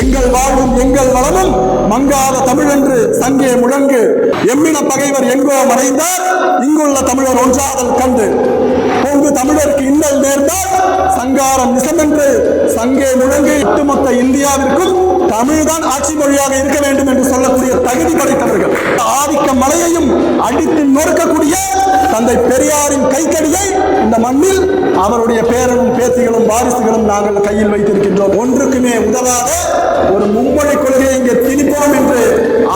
எங்கள் வாழ்வும் எங்கள் வளமும் மங்காத தமிழென்று சங்கே முழங்கு. எம்மின பகைவர் எங்கோ மறைந்தார் இங்குள்ள தமிழர் ஒன்றாதல் கண்டு. பொங்கு தமிழருக்கு இன்னல் நேர்ந்தால் சங்காரம் நிசமென்று சங்கே முழங்கு. ஒட்டுமொத்த இந்தியாவிற்கும் தமிழ்தான் ஆட்சி மொழியாக இருக்க வேண்டும் என்று சொல்லக்கூடிய தகுதி படைத்தவர்கள். அடித்து நொறுக்கக்கூடிய தந்தை பெரியாரின் கைக்கடியை இந்த மண்ணில் அவருடைய பேரனும் பேத்திகளும் வாரிசுகளும் நாங்கள் கையில் வைத்திருக்கின்றோம். ஒன்றுக்குமே உதவாத ஒரு மும்மொழி கொள்கையை இங்கே திணிப்போம் என்று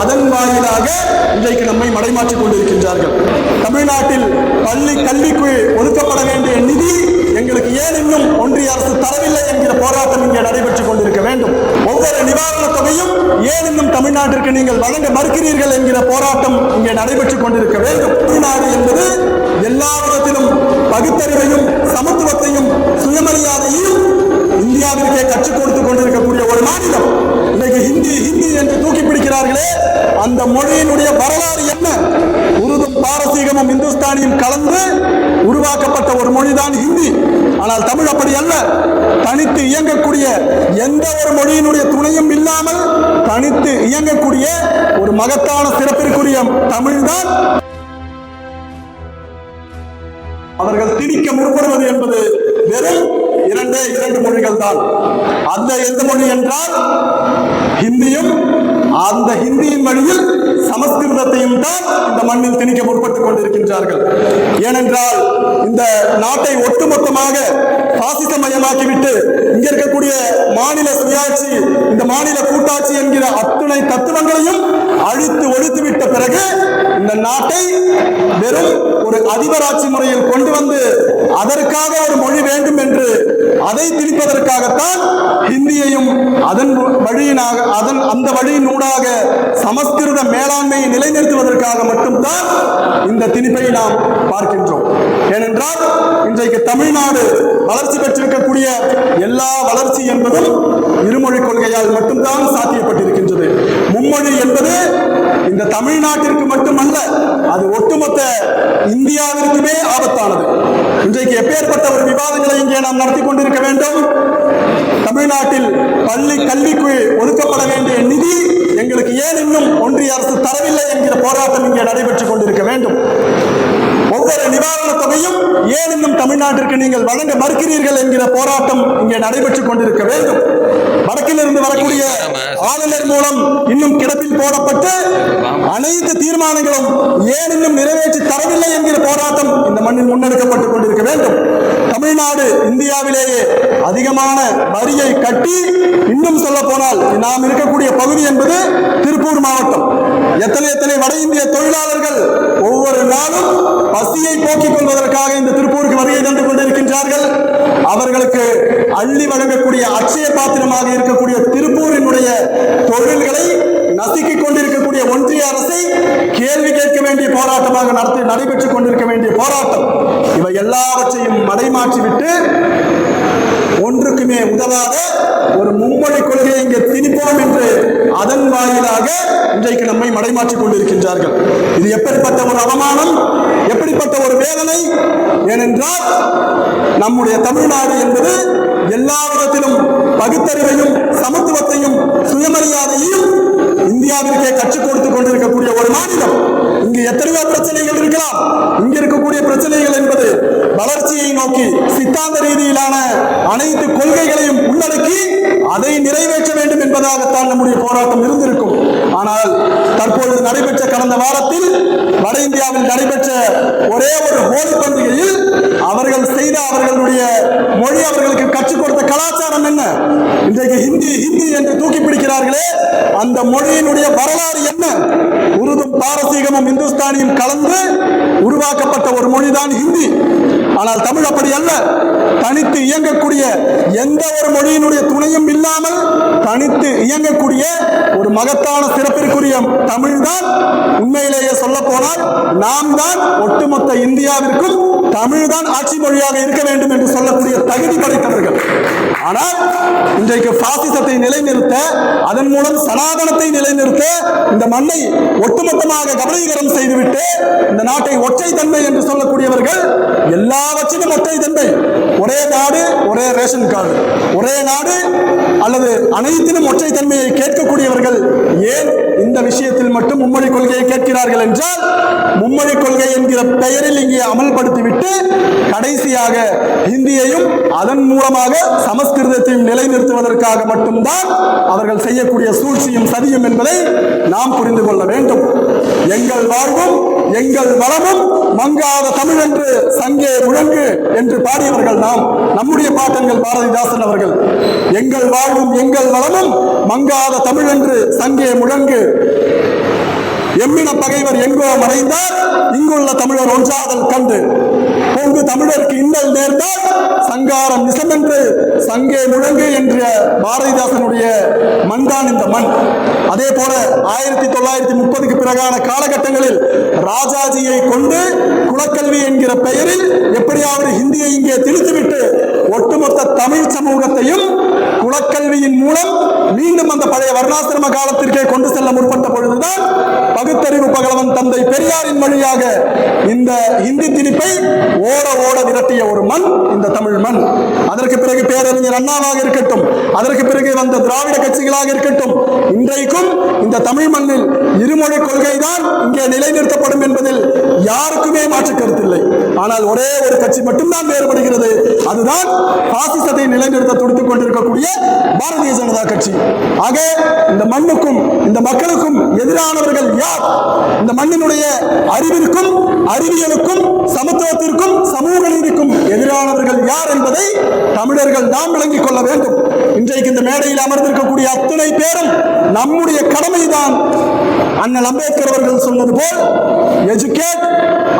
அதன் வாயிலாக இன்றைக்கு நம்மை மடைமாற்றிக் கொண்டிருக்கின்றார்கள். தமிழ்நாட்டில் பள்ளி கல்விக்கு ஒதுக்கப்பட வேண்டிய நிதி எங்களுக்கு ஏன் இன்னும் ஒன்றிய அரசு தரவில்லை என்கிற போராட்டம் இங்கே நடைபெற்றுக் கொண்டிருக்க வேண்டும் ஒவ்வொரு நிவாரணத் தொகையும் ஏன் இன்னும் தமிழ்நாட்டிற்கு நீங்கள் வழங்க மறுக்கிறீர்கள் என்கிற போராட்டம் இங்கே நடைபெற்றுக் கொண்டிருக்க வேண்டும். தமிழ்நாடு என்பது எல்லா விதத்திலும் பகுத்தறிவையும் சமத்துவத்தையும் சுயமரியாதையும் இந்தியாவிற்கே கற்றுக் கொடுத்துக் கொண்டிருக்கக்கூடிய ஒரு மாநிலம். இன்னைக்கு ஹிந்தி ஹிந்தி என்று தூக்கி பிடிக்கிறார்களே அந்த மொழியினுடைய வரலாறு என்ன? உருதும் பாரசீகமும் இந்துஸ்தானியும் கலந்து உருவாக்கப்பட்ட ஒரு மொழிதான் ஹிந்தி. ஆனால் தமிழ் அப்படி அல்ல. தனித்து இயங்கக்கூடிய எந்த ஒரு மொழியினுடைய துணையும் இல்லாமல் மகத்தான சிறப்பிற்குரிய தமிழ்தான். அவர்கள் திணிக்க முற்படுவது என்பது வெறும் இரண்டே இரண்டு மொழிகள் தான். அந்த எந்த மொழி என்றால் ஹிந்தியும் அந்த ஹிந்தியின் வழியில் சமஸ்கிருதத்தையும் தான் இந்த மண்ணில் திணிக்க முற்பட்டுக் கொண்டிருக்கின்றார்கள். ஏனென்றால் இந்த நாட்டை ஒட்டுமொத்தமாக பாசிசமயமாக்கிவிட்டு இங்க இருக்கக்கூடிய மாநில சுயாட்சி இந்த மாநில கூட்டாட்சி என்கிற அத்துணை தத்துவங்களையும் அழித்து ஒழித்து விட்ட பிறகு இந்த நாட்டை வெறும் ஒரு அதிபராட்சி முறையில் கொண்டு வந்து அதற்காக ஒரு மொழி வேண்டும் என்று அதை திணிப்பதற்காகத்தான் ஹிந்தியையும் அதன் வழியினாக அதன் அந்த வழியினூடாக சமஸ்கிருத மேலாண்மையை நிலைநிறுத்துவதற்காக மட்டும்தான் இந்த திணிப்பை நாம் பார்க்கின்றோம். ஏனென்றால் இன்றைக்கு தமிழ்நாடு வளர்ச்சி பெற்றிருக்கக்கூடிய எல்லா வளர்ச்சி என்பதும் இருமொழி கொள்கையால் மட்டும்தான் சாத்தியப்பட்டிருக்கின்றது. மும்மொழி என்பது இந்த தமிழ்நாட்டிற்கு மட்டுமல்ல அது ஒட்டுமொத்த இந்தியாவிற்குமே ஆபத்தானது. இன்றைக்கு எப்பேற்பட்ட ஒரு விவாதங்களை இங்கே நாம் நடத்தி கொண்டிருக்க வேண்டும்? தமிழ்நாட்டில் பள்ளி கல்விக்கு ஒதுக்கப்பட வேண்டிய நிதி எங்களுக்கு ஏன் இன்னும் ஒன்றிய அரசு தரவில்லை என்கிற போராட்டம் இங்கே நடைபெற்றுக் கொண்டிருக்க வேண்டும். ஒவ்வொரு தொகையும் ஏன் இன்னும் தமிழ்நாட்டிற்கு நீங்கள் வழங்க மறுக்கிறீர்கள் என்கிற போராட்டம் இங்கே நடைபெற்றுக் கொண்டிருக்க வேண்டும். வடக்கிலிருந்து வரக்கூடிய ஆளுநர் மூலம் இன்னும் கிடப்பில் போடப்பட்டு அனைத்து தீர்மானங்களும் ஏன் இன்னும் நிறைவேற்றி தரவில்லை என்கிற போராட்டம் இந்த மண்ணில் முன்னெடுக்கப்பட்டுக் கொண்டிருக்க வேண்டும். தமிழ்நாடு இந்தியாவிலேயே அதிகமான வரியை கட்டி இன்னும் சொல்ல போனால் நாம் இருக்கக்கூடிய பகுதி என்பது திருப்பூர் மாவட்டம். எத்தனை எத்தனை வட இந்திய தொழிலாளர்கள் ஒவ்வொரு பசியை போக்கிக் கொள்வதற்காக இந்த திருப்பூருக்கு வருகை தந்து கொண்டிருக்கின்றார்கள். அவர்களுக்கு அள்ளி வழங்கக்கூடிய அட்சய பாத்திரமாக இருக்கக்கூடிய திருப்பூரினுடைய தொழில்களை நசுக்கிக் கொண்டிருக்கக்கூடிய ஒன்றிய அரசை கேள்வி கேட்க வேண்டிய போராட்டமாக நடத்தி நடைபெற்றுக் கொண்டிருக்க வேண்டிய போராட்டம். இவை எல்லாவற்றையும் மடைமாற்றிவிட்டு ஒன்றுக்குமே உதவாத ஒரு மும்மொழி கொள்கையை இங்கே திணிப்போம் என்று அதன் வாயிலாக இன்றைக்கு நம்மை மடைமாற்றிக் கொண்டிருக்கின்றார்கள். இது எப்படிப்பட்ட ஒரு அவமானம்? எப்படிப்பட்ட ஒரு வேதனை? ஏனென்றால் நம்முடைய தமிழ்நாடு என்பது எல்லா விதத்திலும் பகுத்தறிவையும் சமத்துவத்தையும் சுயமரியாதையும் இந்தியாவிற்கே கற்றுக் கொடுத்து கொண்டிருக்கக்கூடிய ஒரு மாநிலம். இங்கு எத்தனையோ பிரச்சனைகள் இருக்கலாம். இங்கிருக்கக்கூடிய பிரச்சனைகள் என்பது வளர்ச்சியை நோக்கி சித்தாந்த ரீதியிலான அனைத்து கொள்கைகளையும் உள்ளடக்கி அதை நிறைவேற்ற வேண்டும் என்பதாகத்தான் நம்முடைய போராட்டம் இருந்திருக்கும். ஆனால் தற்பொழுது நடைபெற்ற கடந்த வாரத்தில் வட இந்தியாவில் நடைபெற்ற ஒரே ஒரு ஹோலி பண்டிகையில் அவர்கள் செய்த அவர்களுடைய மொழி அவர்களுக்கு கற்றுக் கொடுத்த கலாச்சாரம் என்ன? இன்றைக்கு ஹிந்தி ஹிந்தி என்று தூக்கி பிடிக்கிறார்களே அந்த மொழியினுடைய வரலாறு என்ன? உருதும் பாரசீகமும் இந்துஸ்தானியும் கலந்து உருவாக்கப்பட்ட ஒரு மொழிதான் ஹிந்தி. ஆனால் தமிழ் அப்படி அல்ல. தனித்து இயங்கக்கூடிய எந்த ஒரு மொழியினுடைய துணையும் இல்லாமல் தனித்து இயங்கக்கூடிய ஒரு மகத்தான சிறப்பிற்குரிய தமிழ்தான் உண்மையிலேயே சொல்ல போனால் நாம் தான் ஒட்டுமொத்த இந்தியாவிற்கும் தமிழ்தான் ஆட்சி மொழியாக இருக்க வேண்டும் என்று சொல்லக்கூடிய தகுதி படைத்தவர்கள். ஆனால் இன்றைக்கு பாசிசத்தை நிலைநிறுத்த அதன் மூலம் சனாதனத்தை நிலைநிறுத்த இந்த மண்ணை ஒட்டுமொத்தமாக கபலீகரம் செய்துவிட்டு இந்த நாட்டை ஒற்றை தன்மை என்று சொல்லக்கூடியவர்கள் எல்லா எல்லாவற்றிலும் ஒற்றை தன்மை ஒரே நாடு ஒரே ரேஷன் கார்டு. ஒரே நாடு அல்லது அனைத்திலும் ஒற்றை தன்மையை கேட்கக்கூடியவர்கள் ஏன் இந்த விஷயத்தில் மட்டும் மும்மொழி கொள்கையை கேட்கிறார்கள் என்றால் மும்மொழி கொள்கை என்கிற பெயரில் இங்கே அமல்படுத்திவிட்டு கடைசியாக இந்தியையும் அதன் மூலமாக சமஸ்கிருதத்தையும் நிலைநிறுத்துவதற்காக மட்டும்தான் அவர்கள் செய்யக்கூடிய சூழ்ச்சியும் சதியும் என்பதை நாம் புரிந்து கொள்ள வேண்டும். எங்கள் வாழ்வும் எங்கள் வளமும் மங்காத தமிழ் என்று சங்கே முழங்கு என்று பாடியவர்கள் நாம். நம்முடைய பாட்டங்கள் பாரதிதாசன் அவர்கள். எங்கள் வாழ்வும் எங்கள் வளமும் மங்காத தமிழ் என்று சங்கே முழங்கு. எம்மின பகைவர் எங்கோ மறைந்தார் இங்குள்ள தமிழர் ஒன்றாதல் கண்டு. பொங்கு தமிழருக்கு இன்னல் நேர்ந்தால் சங்காரம் நிசமென்று சங்கே முழங்கு என்ற பாரதிதாசனுடைய மண்தான் இந்த மண். அதே போல ஆயிரத்தி தொள்ளாயிரத்தி முப்பதுக்கு பிறகான காலகட்டங்களில் ராஜாஜியை கொண்டு குலக்கல்வி என்கிற பெயரில் எப்படியாவது ஹிந்தியை இங்கே திணித்துவிட்டு ஒட்டுமொத்த தமிழ் சமூகத்தையும் குலக்கல்வியின் மூலம் மீண்டும் அந்த பழைய வர்ணாசிரம காலத்திற்கே கொண்டு செல்ல முற்பட்ட பொழுதுதான் பகுத்தறிவு பகலவன் தந்தை பெரியாரின் வழியாக இந்த இந்தி திணிப்பை ஓட ஓட விரட்டிய ஒரு மண் இந்த தமிழ் மண். அதற்கு பிறகு பேரறிஞர் அண்ணாவாக இருக்கட்டும் அதற்கு பிறகு வந்த திராவிட கட்சிகளாக இருக்கட்டும் இன்றைக்கும் இந்த தமிழ் மண்ணில் இருமொழி கொள்கைதான் இங்கே நிலைநிறுத்தப்படும் என்பதில் யாருக்குமே மாற்று கருத்தில்லை. ஆனால் ஒரே ஒரு கட்சி மட்டும்தான் வேறுபடுகிறது. அதுதான் பாசிசத்தை நிலைநிறுத்த துடித்துக் கொண்டிருக்கக்கூடிய பாரதிய ஜனதா கட்சி. ஆக இந்த மண்ணுக்கும் இந்த மக்களுக்கும் எதிரானவர்கள் யார்? இந்த மண்ணினுடைய அறிவிற்கும் அறிவியலுக்கும் சமத்துவத்திற்கும் சமூக நீதிக்கும் எதிரானவர்கள் யார் என்பதை தமிழர்கள் நாம் விளங்கிக் கொள்ள வேண்டும். இன்றைக்கு இந்த மேடையில் அமர்ந்திருக்கக்கூடிய அத்தனை பேரும் நம்முடைய கடமைதான். அண்ணல் அம்பேத்கர் அவர்கள் சொன்னது போல் எஜுகேட்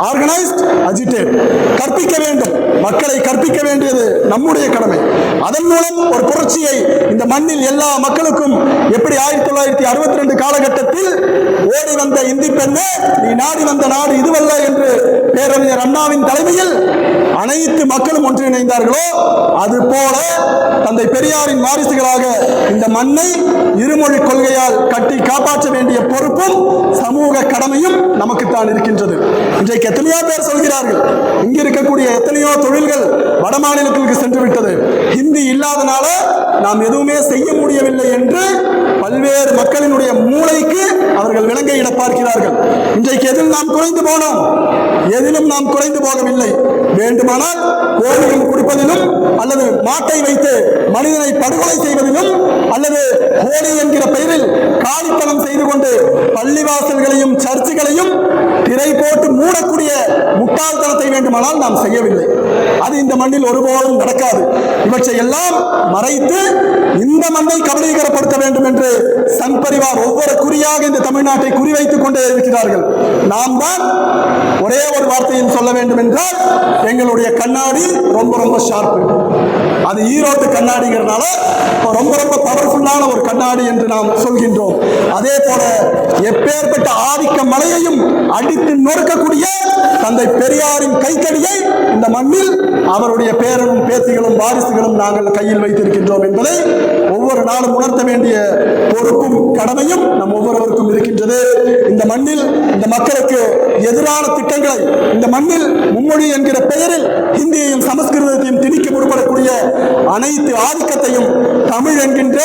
ஆர்கனைஸ்ட் அஜிடேட் கற்பிக்க வேண்டும். மக்களை கற்பிக்க வேண்டியது நம்முடைய கடமை. அதன் மூலம் ஒரு புரட்சியை இந்த மண்ணில் எல்லா மக்களுக்கும் எப்படி ஆயிரத்தி தொள்ளாயிரத்தி அறுபத்தி ரெண்டு காலகட்டத்தில் ஓடி வந்த இந்தி பெண்ணே நீ நாடி வந்த நாடு இதுவல்ல என்று பேரறிஞர் அண்ணாவின் தலைமையில் அனைத்து மக்களும் ஒன்றிணைந்தார்களோ அது போல தந்தை பெரியாரின் வாரிசுகளாக இந்த மண்ணை இருமொழி கொள்கையால் கட்டி காப்பாற்ற வேண்டிய பொறுப்பும் சமூக கடமையும் நமக்கு தான் இருக்கின்றது. இன்றைக்கு எத்தனையோ பேர் சொல்கிறார்கள் இங்க இருக்கக்கூடிய எத்தனையோ தொழில்கள் வட மாநிலங்களுக்கு சென்று விட்டது ஹிந்தி இல்லாதனால நாம் எதுவுமே செய்ய முடியவில்லை என்று பல்வேறு மக்களினுடைய மூளைக்கு அவர்கள் விலங்கையிட பார்க்கிறார்கள். இன்றைக்கு எதில் நாம் குறைந்து போனோம்? எதிலும் நாம் குறைந்து போகவில்லை. வேண்டுமான வேண்டுமானால் கோழிகள் குடிப்பதிலும் அல்லது மாட்டை வைத்து மனிதனை படுகொலை செய்வதிலும் அல்லது ஹோலி என்கிற பெயரில் காலித்தனம் செய்து கொண்டு பள்ளிவாசல்களையும் சர்ச்சுகளையும் திரை போட்டு மூடக்கூடிய முட்டாள்தனத்தை வேண்டுமானால் நாம் செய்யவில்லை. அது இந்த மண்ணில் ஒருபோதும் நடக்காது. இவற்றை எல்லாம் மறைத்து இந்த மண்ணை கபலீகரப்படுத்த வேண்டும் என்று சங் பரிவார் ஒவ்வொரு குறியாக இந்த தமிழ்நாட்டை குறிவைத்துக் கொண்டே இருக்கிறார்கள். நாம் தான் ஒரே ஒரு வார்த்தையில் சொல்ல வேண்டும் என்றால் எங்களுடைய கண்ணாடி ரொம்ப ரொம்ப ஷார்ப்பு அது ஈரோட்டு கண்ணாடிங்கிறதுனால இப்போ ரொம்ப ரொம்ப பவர்ஃபுல்லான ஒரு கண்ணாடி என்று நாம் சொல்கின்றோம். அதே போல எப்பேற்பட்ட ஆதிக்க மலையையும் அடித்து நொறுக்கக்கூடிய தந்தை பெரியாரின் கைக்கடியை இந்த மண்ணில் அவருடைய பேரனும் பேத்திகளும் வாரிசுகளும் நாங்கள் கையில் வைத்திருக்கின்றோம் என்பதை ஒவ்வொரு நாளும் உணர்த்த வேண்டிய பொறுப்பும் கடமையும் நம் ஒவ்வொருவருக்கும் இருக்கின்றது. இந்த மண்ணில் இந்த மக்களுக்கு எதிரான திட்டங்களை இந்த மண்ணில் மும்மொழி என்கிற பெயரில் ஹிந்தியையும் சமஸ்கிருதத்தையும் திணிக்க முற்படக்கூடிய அனைத்து ஆதிக்கத்தையும் தமிழ் என்கின்ற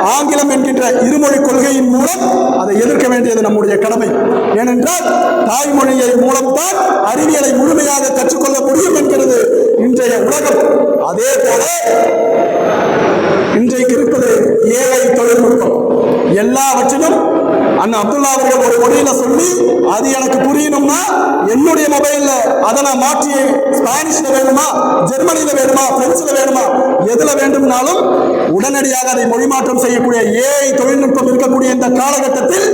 ஆங்கிலம் என்கின்ற இருமொழி கொள்கையின் மூலம் அதை எதிர்க்க வேண்டியது நம்முடைய கடமை. ஏனென்றால் தாய்மொழியை மூலம்தான் அறிவியலை முழுமையாக கற்றுக்கொள்ள முடியும் என்கிறது இன்றைய உலகம். அதே போல இன்றைக்கு இருப்பது ஏழை தொழில்நுட்பம். எல்லாவற்றிலும் அண்ணன் அப்துல்லா அவர்கள் ஒரு மொழியில சொல்லி அது எனக்கு புரியணும்னா என்னுடைய மொபைல்ல அதை நான் மாற்றி ஸ்பானிஷ்ல வேணுமா ஜெர்மனியில வேணுமா பிரெஞ்சுல வேணுமா எதுல வேண்டும்னாலும் உடனடியாக அதை மொழிமாற்றம் செய்யக்கூடிய ஏஐ தொழில்நுட்பம் இருக்கக்கூடிய இந்த காலகட்டத்தில்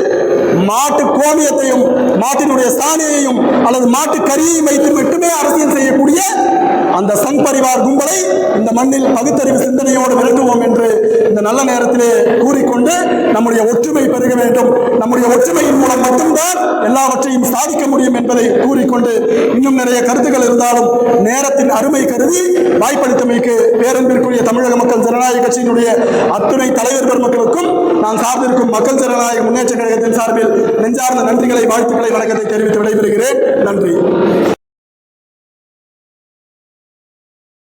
மாட்டு கோமியத்தையும் மாட்டினுடைய சாணியையும் அல்லது மாட்டு கரியையும் வைத்து மட்டுமே அரசியல் செய்யக்கூடிய அந்த சங் பரிவார் கும்பலை இந்த மண்ணில் பகுத்தறிவு சிந்தனையோடு விரட்டுவோம் என்று இந்த நல்ல நேரத்திலே கூறிக்கொண்டு நம்முடைய ஒற்றுமை பெருக வேண்டும். நம்முடைய ஒற்றுமையின் மூலம் மட்டும்தான் எல்லாவற்றையும் சாதிக்க முடியும் என்பதை கூறிக்கொண்டு இன்னும் நிறைய கருத்துக்கள் இருந்தாலும் நேரத்தின் அருமை கருதி வாய்ப்பளித்தமைக்கு பேரன்பிற்குரிய தமிழக மக்கள் ஜனநாயக கட்சியினுடைய அத்துணை தலைவர் பெருமக்களுக்கும் நான் சார்ந்திருக்கும் மக்கள் ஜனநாயக முன்னேற்ற கழகத்தின் சார்பில் நெஞ்சார்ந்த நன்றிகளை வாழ்த்துக்களை வணக்கத்தை தெரிவித்து விடைபெறுகிறேன். நன்றி.